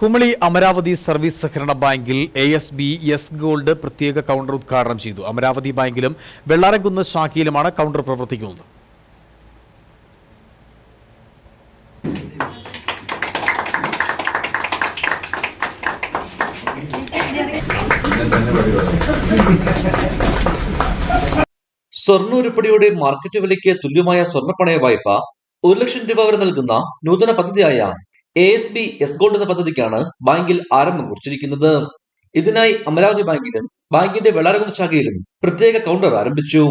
Kumily Amaravati service സഹകരണ ബാങ്കിൽ A S B S gold പ്രത്യേക കൗണ്ടർ ഉദ്ഘാടനം ചെയ്തു. അമരാവതി ബാങ്കിലും വെള്ളാരംകുന്ന് ശാഖയിലുമാണ് കൗണ്ടർ പ്രവർത്തിക്കുന്നത്. സ്വർണ ഉരുപ്പടിയുടെ മാർക്കറ്റ് വിലയ്ക്ക് തുല്യമായ സ്വർണപ്പണയ വായ്പ ഒരു ലക്ഷം രൂപ വരെ നൽകുന്ന നൂതന പദ്ധതിയായ A S B S gold എന്ന പദ്ധതിക്കാണ് ബാങ്കിൽ ആരംഭം കുറിച്ചിരിക്കുന്നത്. ഇതിനായി അമരാവതി ബാങ്കിലും ബാങ്കിന്റെ വെള്ളാരകുന്ന് ശാഖയിലും പ്രത്യേക കൗണ്ടർ ആരംഭിച്ചു.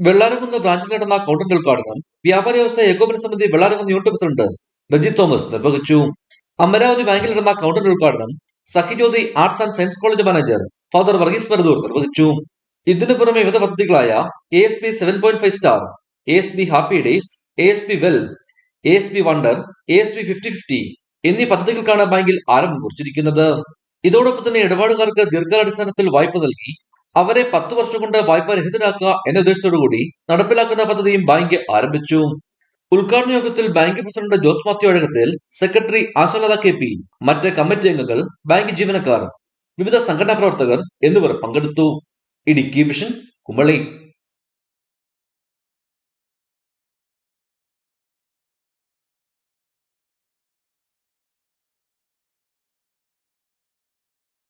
വെള്ളാരകുന്ന് ബ്രാഞ്ചിൽ നടന്ന കൗണ്ടറിന്റെ ഉദ്ഘാടനം വ്യാപാര വ്യവസായ ഏകോപന സമിതി വെള്ളാരകുന്ന് യൂണിറ്റ് പ്രസിഡന്റ് രജി തോമസ് നിർവഹിച്ചു. അമരാവതി ബാങ്കിൽ നടന്ന കൗണ്ടറിന്റെ ഉദ്ഘാടനം Sakhijyothi arts and science college manager father Varghese Paradoor നിർവഹിച്ചു. ഇതിനു പുറമെ വിവിധ പദ്ധതികളായ A S B seven point five star A S B happy days A S B well A S B wonder A S B fifty fifty എന്നീ പദ്ധതികൾക്കാണ് ബാങ്കിൽ ആരംഭം കുറിച്ചിരിക്കുന്നത് ഇതോടൊപ്പം തന്നെ ഇടപാടുകാർക്ക് ദീർഘാടിസ്ഥാനത്തിൽ വായ്പ നൽകി അവരെ പത്ത് വർഷം കൊണ്ട് വായ്പ രഹിതരാക്കുക എന്ന ഉദ്ദേശത്തോടുകൂടി നടപ്പിലാക്കുന്ന പദ്ധതിയും ബാങ്ക് ആരംഭിച്ചു. ഉദ്ഘാടന യോഗത്തിൽ bank president Jose Mathew Azhakathil secretary Ashalatha K P മറ്റ് കമ്മിറ്റി അംഗങ്ങൾ ബാങ്ക് ജീവനക്കാർ വിവിധ സംഘടനാ പ്രവർത്തകർ എന്നിവർ പങ്കെടുത്തു. ഇടുക്കി വിഷൻ കുമളി.